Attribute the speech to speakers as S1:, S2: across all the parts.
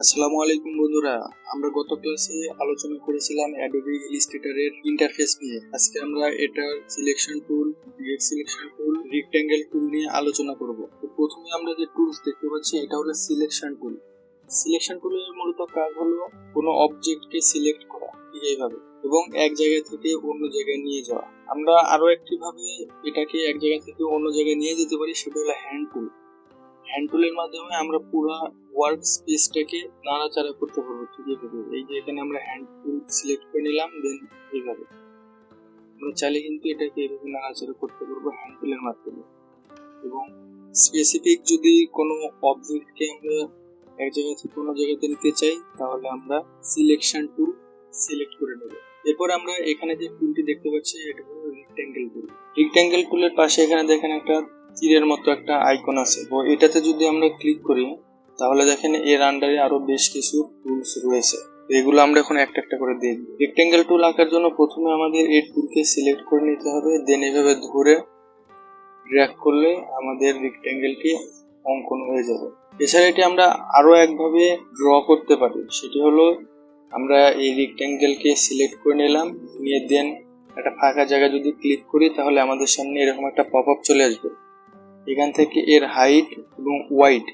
S1: আসসালামু আলাইকুম বন্ধুরা, আমরা গত ক্লাসে আলোচনা করেছিলাম অ্যাডোবি ইলিস্ট্রেটরের ইন্টারফেস নিয়ে। আজকে আমরা এটার selection tool direct selection tool rectangle tool নিয়ে আলোচনা করব। তো প্রথমে আমরা যে টুলস দেখতে পাচ্ছি, এটা হলো সিলেকশন টুল সিলেকশন টুলের মূলত কাজ হলো কোনো অবজেক্টকে সিলেক্ট করা এইভাবে, এবং এক জায়গা থেকে অন্য জায়গায় নিয়ে যাওয়া। আমরা আরও একটি ভাবে এটাকে এক জায়গা থেকে অন্য জায়গায় নিয়ে যেতে পারি, সেটা হলো হ্যান্ড টুল হ্যান্ড টুলের মাধ্যমে আমরা পুরো ওয়ার্ক স্পেসটাকে নাড়াচাড়া করতে পারব এইভাবে এই যে এখানে আমরা হ্যান্ড টুল সিলেক্ট করে নিলাম দেন এইভাবে। আমরা চাইলে কিন্তু এটাকে এভাবে নাড়াচাড়া করতে পারব হ্যান্ড টুলের মাধ্যমে। এবং স্পেসিফিক যদি কোনো অবজেক্টকে আমরা এক জায়গা থেকে কোনো জায়গাতে নিতে চাই, তাহলে আমরা সিলেকশন টুল সিলেক্ট করে নেব। এরপর আমরা এখানে যে টুলটি দেখতে পাচ্ছি, এটা হলো রেক্ট্যাঙ্গেল টুল রেক্ট্যাঙ্গেল টুলের পাশে এখানে দেখেন একটা তীরের মতো একটা আইকন আছে। তো এটাতে যদি আমরা ক্লিক করি তাহলে দেখেন এর আন্ডারে আরও বেশ কিছু টুলস রয়েছে। এগুলো আমরা এখন একটা একটা করে দেখব। রেক্টেঙ্গেল টুল আঁকার জন্য প্রথমে আমাদের এই টুলকে সিলেক্ট করে নিতে হবে দেন এভাবে ধরে ড্র্যাগ করলে আমাদের রেক্টেঙ্গেলটি অঙ্কন হয়ে যাবে। এছাড়া এটি আমরা আরও একভাবে ড্র করতে পারি। সেটি হলো, আমরা এই রেক্টেঙ্গেলকে সিলেক্ট করে নিলাম, নিয়ে দেন একটা ফাঁকা জায়গা যদি ক্লিক করি, তাহলে আমাদের সামনে এরকম একটা পপ আপ চলে আসবে। এখান থেকে এর হাইট এবং ওয়াইট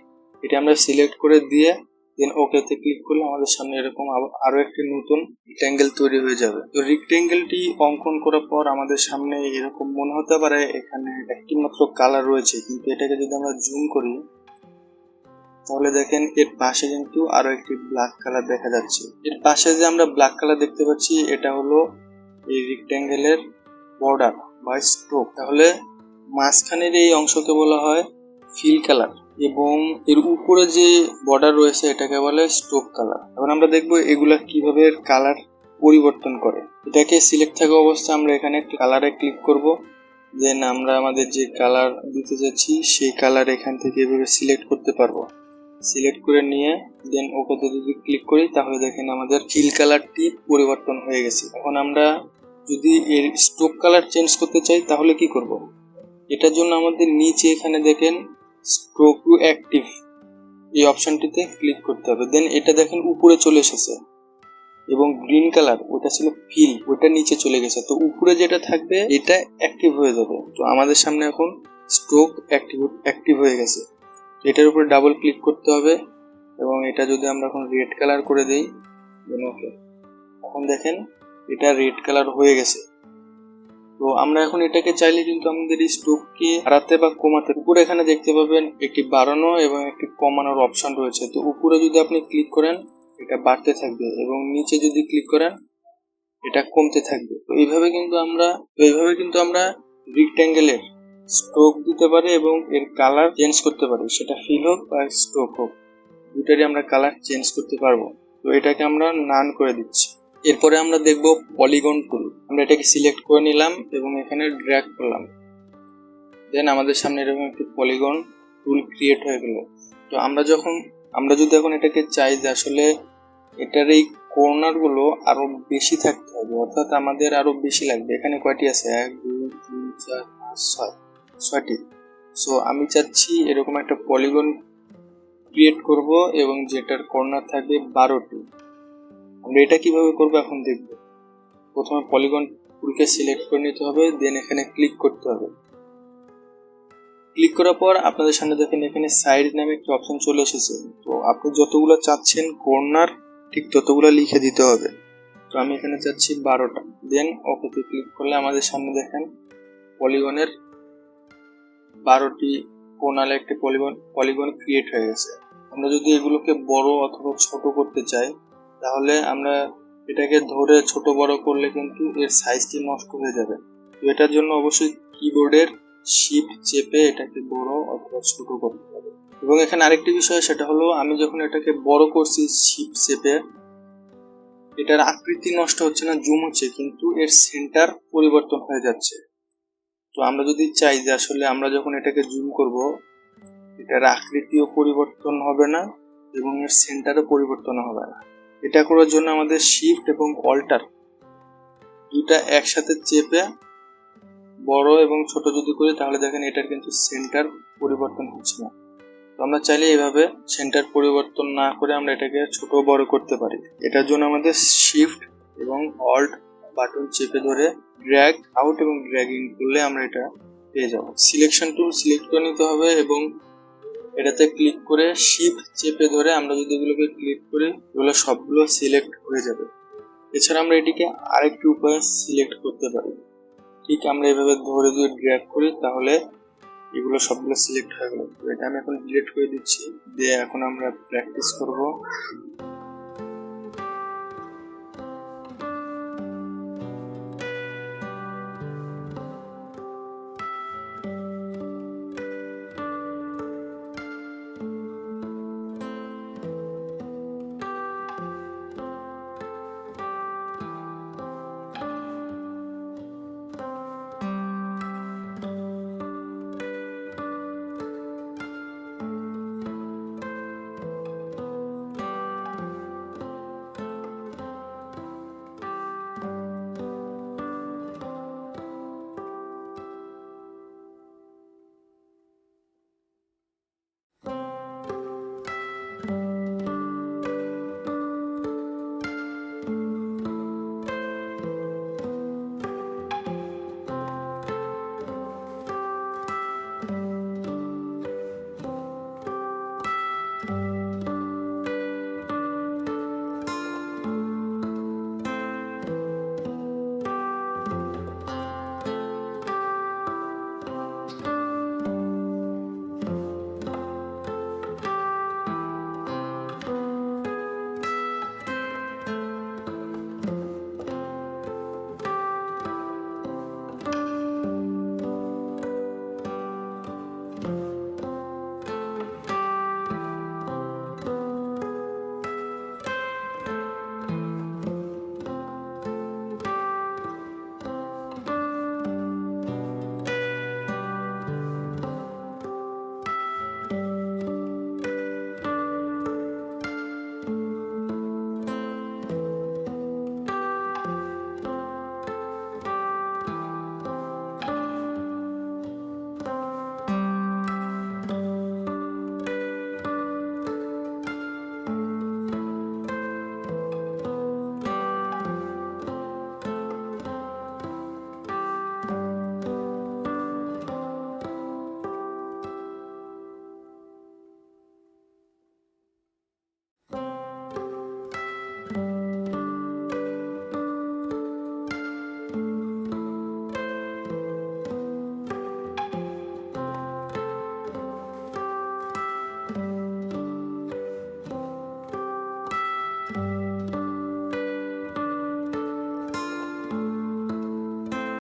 S1: এটা আমরা সিলেক্ট করে দিয়ে দেন ওকেতে ক্লিক করলে আমাদের সামনে এরকম আব- আরও একটি নতুন রেক্টেঙ্গেল তৈরি হয়ে যাবে। তো রেক্টেঙ্গেলটি অঙ্কন করার পর আমাদের সামনে এরকম মনে হতে পারে এখানে একটি মাত্র কালার রয়েছে, কিন্তু এটাকে যদি আমরা জুম করি, তাহলে দেখেন এর পাশে কিন্তু আরও একটি ব্ল্যাক কালার দেখা যাচ্ছে। এর পাশে যে আমরা ব্ল্যাক কালার দেখতে পাচ্ছি, এটা হলো এই রেক্টেঙ্গেলের বর্ডার বা স্ট্রোক তাহলে মাঝখানের এই অংশকে বলা হয় ফিল কালার এবং এর উপরে যে বর্ডার রয়েছে, এটাকে বলে স্টোক কালার এখন আমরা দেখব এগুলা কীভাবে কালার পরিবর্তন করে। এটাকে সিলেক্ট থাকা অবস্থায় আমরা এখানে কালারে ক্লিক করব। দেন আমরা আমাদের যে কালার দিতে যাচ্ছি, সেই কালার এখান থেকে এভাবে সিলেক্ট করতে পারব। সিলেক্ট করে নিয়ে দেন ওকেতে যদি ক্লিক করি, তাহলে দেখেন আমাদের ফিল কালারটি পরিবর্তন হয়ে গেছে। এখন আমরা যদি এর স্টোক কালার চেঞ্জ করতে চাই, তাহলে কি করব? এটার জন্য আমাদের নিচে এখানে দেখেন স্ট্রোক টু অ্যাক্টিভ এই অপশনটিতে ক্লিক করতে হবে। দেন এটা দেখেন উপরে চলে এসেছে। এবং গ্রিন কালার ওটা ছিল ফিল ওটা নিচে চলে গেছে। তো উপরে যেটা থাকবে, এটা অ্যাক্টিভ হয়ে যাবে। তো আমাদের সামনে এখন স্ট্রোক অ্যাক্টিভ অ্যাক্টিভ হয়ে গেছে। এটার উপরে ডাবল ক্লিক করতে হবে। এবং এটা যদি আমরা এখন রেড কালার করে দিই okay। এখন দেখেন, এটা রেড কালার হয়ে গেছে। তো আমরা এখন এটাকে চাইলে কিন্তু আমাদের স্টোককে বাড়াতে বা কমাতে। উপরে এখানে দেখতে পাবেন একটি বাড়ানো এবং একটি কমানোর অপশন রয়েছে। তো উপরে যদি আপনি ক্লিক করেন, এটা বাড়তে থাকবে এবং নিচে যদি ক্লিক করেন, এটা কমতে থাকবে। তো এইভাবে কিন্তু আমরা তো এইভাবে কিন্তু আমরা রিক্ট্যাঙ্গেলের স্ট্রোক দিতে পারি এবং এর কালার চেঞ্জ করতে পারি। সেটা ফিল হোক বা স্ট্রোক হোক দুটারই আমরা কালার চেঞ্জ করতে পারব। তো এটাকে আমরা নান করে দিচ্ছি। এরপরে আমরা দেখব পলিগন টুল আমরা এটাকে সিলেক্ট করে নিলাম এবং এখানে ড্র্যাগ করলাম। দেন আমাদের সামনে এরকম একটি পলিগন টুল ক্রিয়েট হয়ে গেল। তো আমরা যখন, আমরা যদি এখন এটাকে চাই যে আসলে এটার এই কর্নারগুলো আরও বেশি থাকতে হবে, অর্থাৎ আমাদের আরও বেশি লাগবে। এখানে কয়টি আছে? এক, দুই, তিন, চার, পাঁচ, ছয়। ছয়টি। সো আমি চাচ্ছি এরকম একটা পলিগন ক্রিয়েট করব এবং যেটার কর্নার থাকবে বারোটি। আমরা এটা কীভাবে করব এখন দেখব। প্রথমে পলিগন টুলকে সিলেক্ট করে নিতে হবে দেন এখানে ক্লিক করতে হবে। ক্লিক করার পর আপনাদের সামনে দেখেন এখানে সাইড নামে একটা অপশন চলে এসেছে। তো আপনি যতগুলো চাচ্ছেন কর্নার ঠিক ততগুলো লিখে দিতে হবে। তো আমি এখানে চাচ্ছি বারোটা। দেন ওকেতে ক্লিক করলে আমাদের সামনে দেখেন পলিগনের বারোটি কোনালে একটি পলিগন পলিগন ক্রিয়েট হয়ে গেছে। আমরা যদি এগুলোকে বড় অথবা ছোট করতে চাই তাহলে আমরা এটাকে ধরে ছোট বড় করলে কিন্তু এর সাইজটি নষ্ট হয়ে যাবে। তো এটার জন্য অবশ্যই কিবোর্ডের শিফট চেপে এটাকে বড় অথবা ছোট করতে হবে। এবং এখানে আরেকটি বিষয়, সেটা হলো আমি যখন এটাকে বড় করছি শিফট চেপে, এটার আকৃতি নষ্ট হচ্ছে না জুম হচ্ছে, কিন্তু এর সেন্টার পরিবর্তন হয়ে যাচ্ছে। তো আমরা যদি চাই যে আসলে আমরা যখন এটাকে জুম করব, এটার আকৃতিও পরিবর্তন হবে না এবং এর সেন্টারও পরিবর্তন হবে না। এটা করার জন্য আমাদের শিফট এবং অল্টার দুটা একসাথে চেপে বড় এবং ছোট যদি করি, তাহলে দেখেন এটার কিন্তু সেন্টার পরিবর্তন হচ্ছে না। তো আমরা চাইলে এইভাবে সেন্টার পরিবর্তন না করে আমরা এটাকে ছোট বড় করতে পারি। এটার জন্য আমাদের শিফট এবং অল্ট বাটন চেপে ধরে ড্র্যাগ আউট এবং ড্র্যাগিং করলে আমরা এটা পেয়ে যাব। সিলেকশন টুল সিলেক্ট করে নিতে হবে এবং এটাতে ক্লিক করে শিপ চেপে ধরে আমরা যদি এগুলোকে ক্লিক করি, এগুলো সবগুলো সিলেক্ট হয়ে যাবে। এছাড়া আমরা এটিকে আরেকটি উপায়ে সিলেক্ট করতে পারি। ঠিক আমরা এভাবে ধরে ধরে ড্র্যাগ করি, তাহলে এগুলো সবগুলো সিলেক্ট হয়ে গেল। এটা আমি এখন ডিলিট করে দিচ্ছি। দিয়ে এখন আমরা প্র্যাকটিস করব।